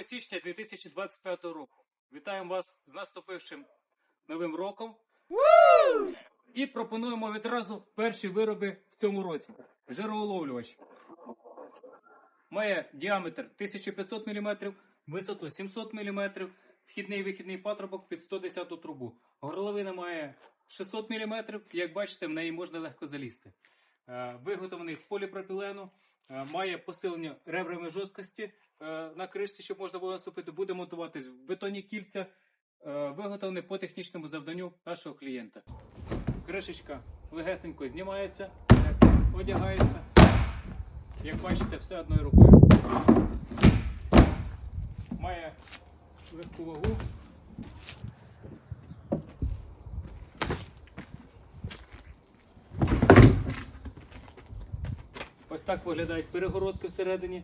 2 січня 2025 року. Вітаємо вас з наступившим новим роком. І пропонуємо відразу перші вироби в цьому році. Жироуловлювач. Має діаметр 1500 мм, висоту 700 мм, вхідний і вихідний патрубок під 110 трубу. Горловина має 600 мм, як бачите, в неї можна легко залізти. Е, Виготовлений з поліпропілену, е, має посилення ребрами жорсткості е, на кришці, щоб можна було наступити. Буде монтуватись в бетонні кільця, виготовлений по технічному завданню нашого клієнта. Кришечка легесенько знімається, одягається. Як бачите, все одною рукою. Має легку вагу. Ось так виглядають перегородки всередині.